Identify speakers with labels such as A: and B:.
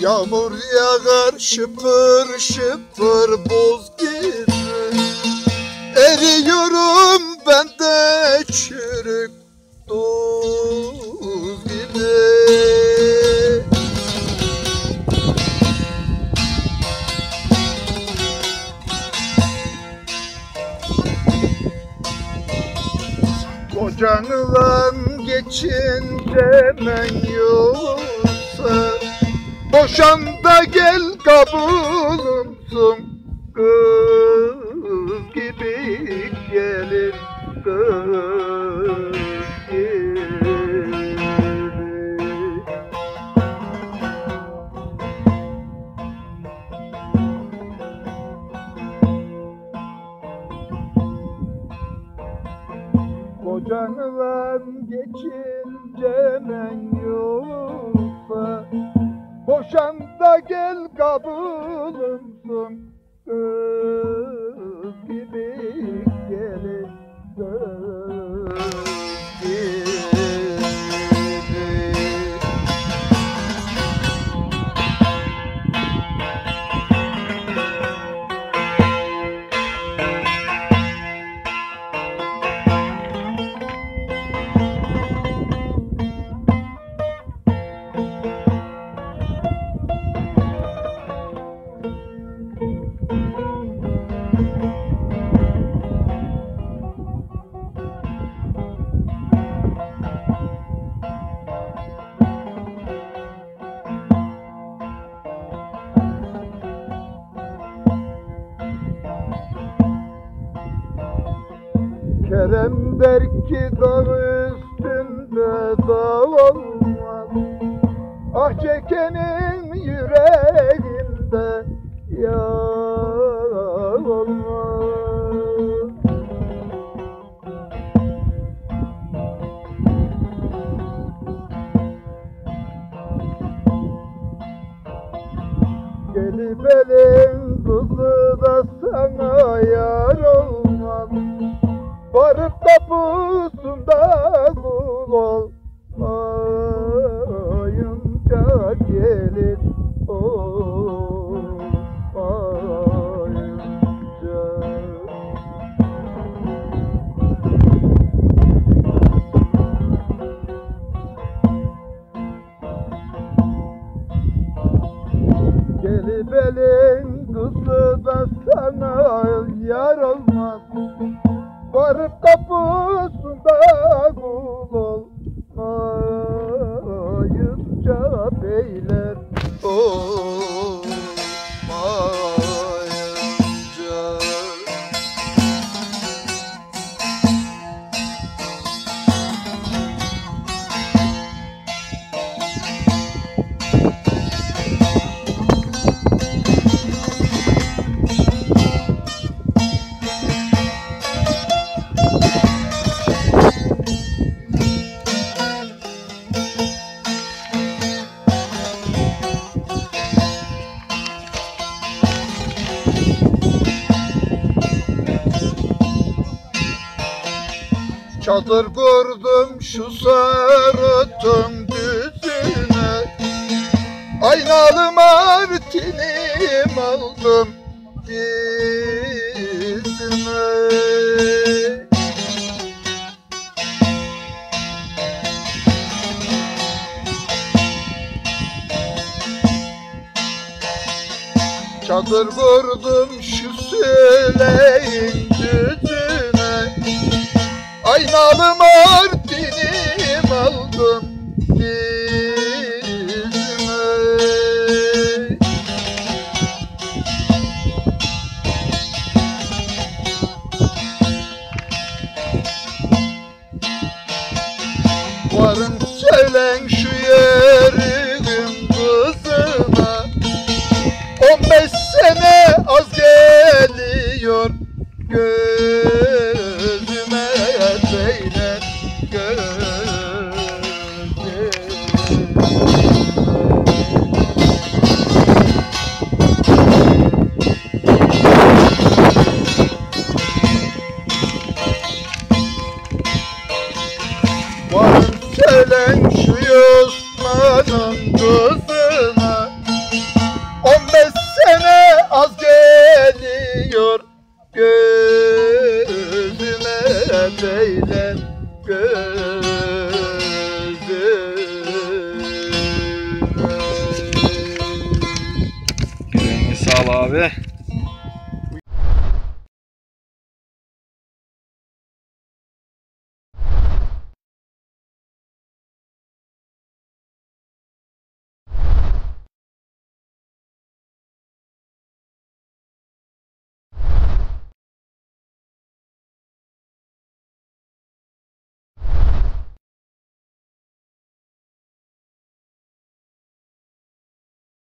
A: Yağmur yağar şıpır şıpır boz gibi Eriyorum ben de çürük tuz gibi. Kocanla geçince men yoksa Boşan da gel kabulümsün Kız gibi gelin kız gibi Kocanla geçince men yoksa Boşan da gel kabulümsün Kız Kerem der ki dağ üstünde dağ olmaz. Ah çekenin yüreğinde yağ olmaz. Gelip elin kızı da sana yar olmaz Varıp kapısında kul olmayınca gelin olmayınca Gelip elin kızı da sana yar olmaz olmayınca Çadır kurdum şu sarıtın düzüne. Aynalı martinim aldım dizime Çadır kurdum şu söyleyin Aynalı Varım gelen şu Osman'ın kızına On beş sene az geliyor Gözüme beyler gözüme.
B: Yüreğine sağ ol abi.